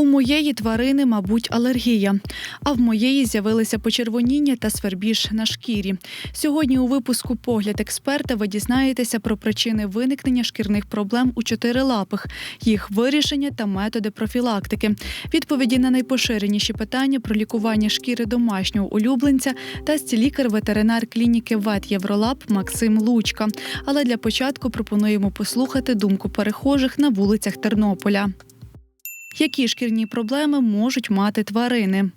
У моєї тварини, мабуть, алергія. А в моєї з'явилися почервоніння та свербіж на шкірі. Сьогодні у випуску Погляд експерта ви дізнаєтеся про причини виникнення шкірних проблем у чотирилапих, їх вирішення та методи профілактики, відповіді на найпоширеніші питання про лікування шкіри домашнього улюбленця та лікар-ветеринар клініки ВЕТ Євролаб Максим Лучка. Але для початку пропонуємо послухати думку перехожих на вулицях Тернополя. Які шкірні проблеми можуть мати тварини?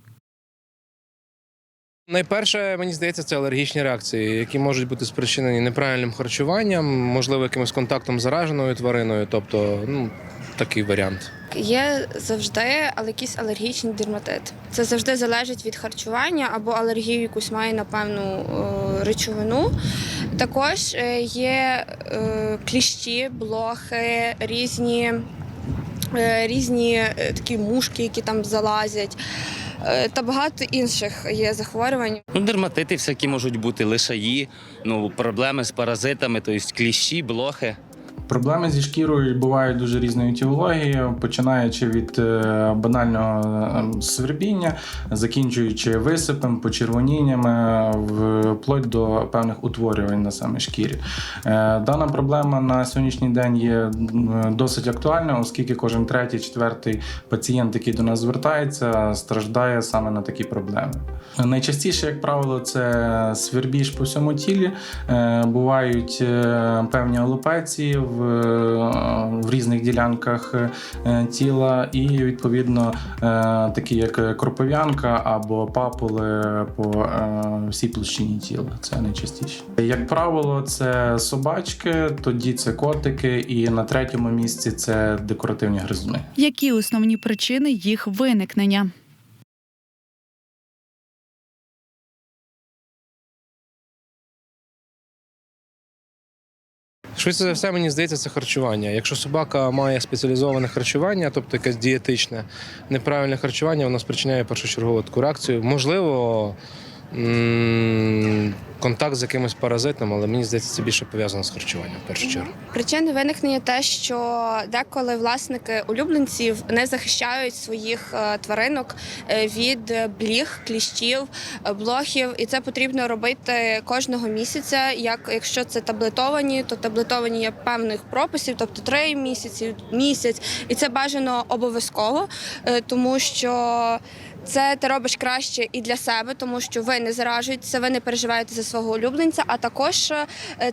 Найперше, мені здається, це алергічні реакції, які можуть бути спричинені неправильним харчуванням, можливо, якимось контактом з зараженою твариною, тобто ну, такий варіант. Є завжди але якийсь алергічний дерматит. Це завжди залежить від харчування або алергію якусь має на певну е, речовину. Також е, є е, кліщі, блохи, різні, різні е, такі мушки, які там залазять. е, Та багато інших є захворювань. Ну, дерматити всякі можуть бути, лишаї, ну, проблеми з паразитами, тобто кліщі, блохи. Проблеми зі шкірою бувають дуже різної етіології, починаючи від е, банального е, свербіння, закінчуючи висипом, почервоніннями, вплоть до певних утворювань на саме шкірі. Е, Дана проблема на сьогоднішній день є досить актуальна, оскільки кожен третій, четвертий пацієнт, який до нас звертається, страждає саме на такі проблеми. Найчастіше, як правило, це свербіж по всьому тілі. Е, Бувають певні алопеції в, е, в різних ділянках е, тіла, і відповідно е, такі як кропов'янка або папули по всій площині тіла. Це найчастіше. Як правило, це собачки, тоді це котики, і на третьому місці це декоративні гризуни. Які основні причини їх виникнення? Швидше за все, мені здається, це харчування. Якщо собака має спеціалізоване харчування, тобто якесь дієтичне, неправильне харчування, воно спричиняє першочергову таку реакцію. Можливо, контакт з якимось паразитом, але мені здається, це більше пов'язано з харчуванням в першу чергу. Причини виникнення те, що деколи власники улюбленців не захищають своїх е, тваринок е, від бліг, кліщів, е, блохів, і це потрібно робити кожного місяця. Як якщо це таблетовані, то таблетовані є певних прописів, тобто три місяці, місяць, і це бажано обов'язково, тому що. Це ти робиш краще і для себе, тому що ви не заражуєтеся, ви не переживаєте за свого улюбленця. А також е,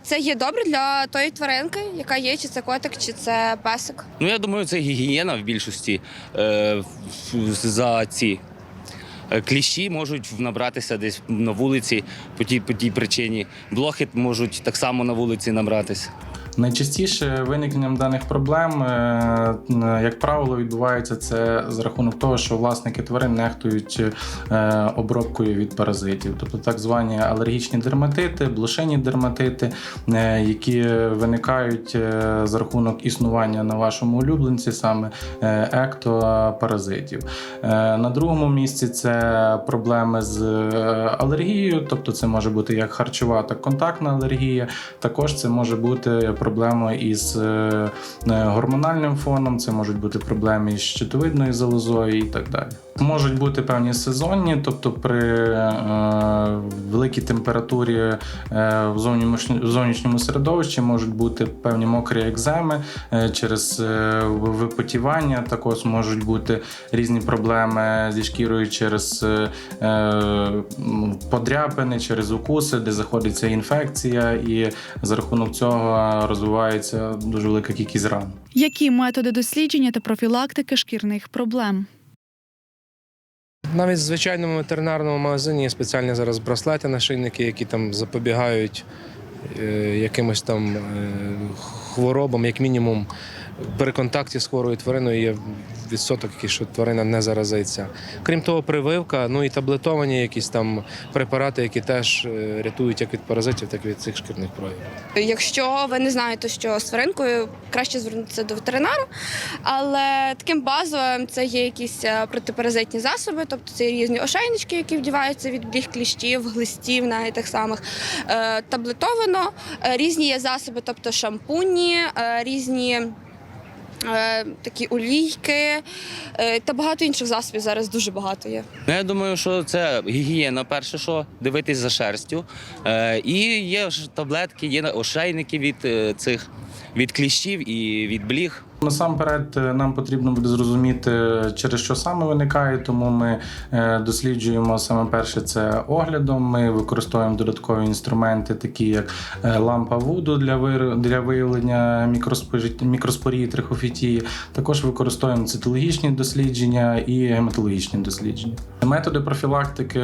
це є добре для тої тваринки, яка є, чи це котик, чи це песик. Ну, я думаю, це гігієна в більшості е, за ці. е, Кліщі можуть набратися десь на вулиці по тій, по тій причині. Блохи можуть так само на вулиці набратися. Найчастіше виникненням даних проблем, е, як правило, відбувається це за рахунок того, що власники тварин нехтують е, обробкою від паразитів, тобто так звані алергічні дерматити, блошині дерматити, е, які виникають за рахунок існування на вашому улюбленці саме ектопаразитів. На другому місці це проблеми з алергією, тобто це може бути як харчова, так контактна алергія. Також це може бути проблема із е, е, гормональним фоном, це можуть бути проблеми із щитовидною залозою і так далі. Можуть бути певні сезонні, тобто при е, великій температурі е, в зовнішньому, в зовнішньому середовищі можуть бути певні мокрі екземи е, через е, випотівання. Також можуть бути різні проблеми зі шкірою через е, е, подряпини, через укуси, де заходиться інфекція, і за рахунок цього розвивається дуже велика кількість ран. Які методи дослідження та профілактики шкірних проблем? Навіть в звичайному ветеринарному магазині є спеціальні зараз браслети нашийники, які там запобігають е, якимось там е, хворобам, як мінімум. При контакті з хворою твариною є відсоток, що тварина не заразиться. Крім того, прививка, ну і таблетовані якісь там препарати, які теж е, рятують як від паразитів, так і від цих шкірних проявів. Якщо ви не знаєте, що з тваринкою, краще звернутися до ветеринара. Але таким базовим це є якісь е, протипаразитні засоби, тобто це різні ошейнички, які вдіваються від бліг кліщів, глистів, навіть тих самих Е, таблетовано. Різні є засоби, тобто шампуні, різні. Е, такі олійки е, та багато інших засобів зараз дуже багато є. Ну, я думаю, що це гігієна, перше, що дивитись за шерстю. Е, і є ж таблетки, є ошейники від цих від кліщів і від бліг. Насамперед, е, нам потрібно буде зрозуміти, через що саме виникає, тому ми е, досліджуємо саме перше це оглядом. Ми використовуємо додаткові інструменти, такі як е, лампа Вуду для для виявлення мікроспорії трихофітії. Також використовуємо цитологічні дослідження і гематологічні дослідження. Методи профілактики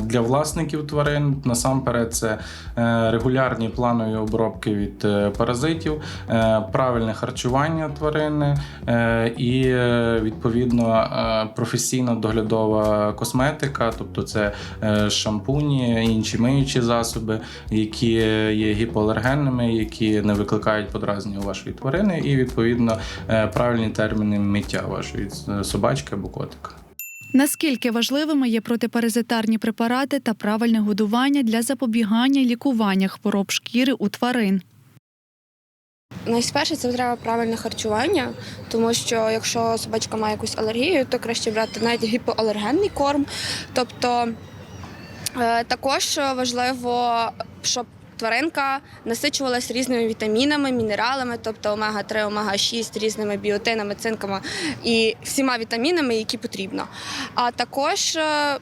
для власників тварин насамперед це е, регулярні планові обробки від е, паразитів, е, правильне харчування тварини і відповідно професійна доглядова косметика, тобто це шампуні, інші миючі засоби, які є гіпоалергенними, які не викликають подразнення вашої тварини, і відповідно правильні терміни миття вашої собачки або котика. Наскільки важливими є протипаразитарні препарати та правильне годування для запобігання і лікування хвороб шкіри у тварин? Найсперше це треба правильне харчування, тому що якщо собачка має якусь алергію, то краще брати навіть гіпоалергенний корм. Тобто е, також важливо, щоб тваринка насичувалась різними вітамінами, мінералами, тобто омега-3, омега-6, різними біотинами, цинками і всіма вітамінами, які потрібно. А також е,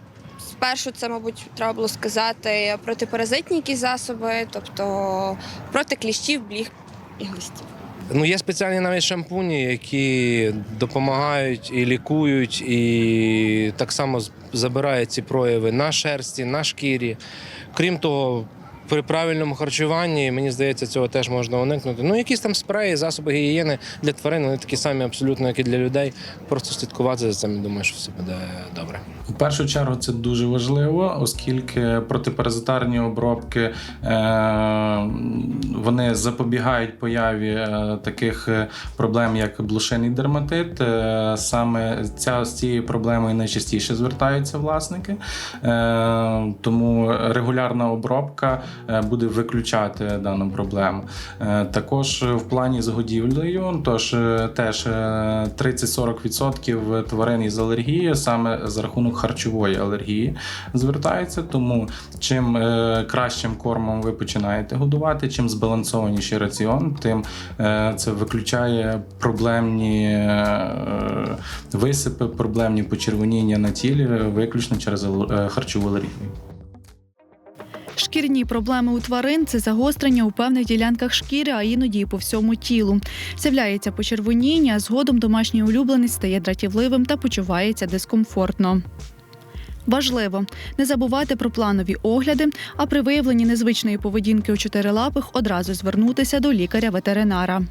Спершу це, мабуть, треба було сказати протипаразитні якісь засоби, тобто проти кліщів, бліг і глистів. Ну, є спеціальні навіть шампуні, які допомагають і лікують, і так само забирають ці прояви на шерсті, на шкірі. Крім того, при правильному харчуванні, мені здається, цього теж можна уникнути. Ну, якісь там спреї, засоби гігієни для тварин, вони такі самі абсолютно, як і для людей. Просто слідкувати за цим, і думаю, що все буде добре. У першу чергу це дуже важливо, оскільки протипаразитарні обробки е, вони запобігають появі е, таких е, проблем, як блошиний дерматит. Саме ця з цією проблемою найчастіше звертаються власники, тому регулярна обробка буде виключати дану проблему. Е, також в плані з годівлею, тож е, теж е, 30-40% тварин із алергією саме за рахунок харчової алергії звертаються. Тому чим е, кращим кормом ви починаєте годувати, чим збалансованіший раціон, тим е, це виключає проблемні е, висипи, проблемні почервоніння на тілі виключно через е, харчову алергію. Шкірні проблеми у тварин це загострення у певних ділянках шкіри, а іноді і по всьому тілу. З'являється почервоніння, а згодом домашній улюбленець стає дратівливим та почувається дискомфортно. Важливо не забувати про планові огляди, а при виявленні незвичної поведінки у чотирилапих одразу звернутися до лікаря-ветеринара.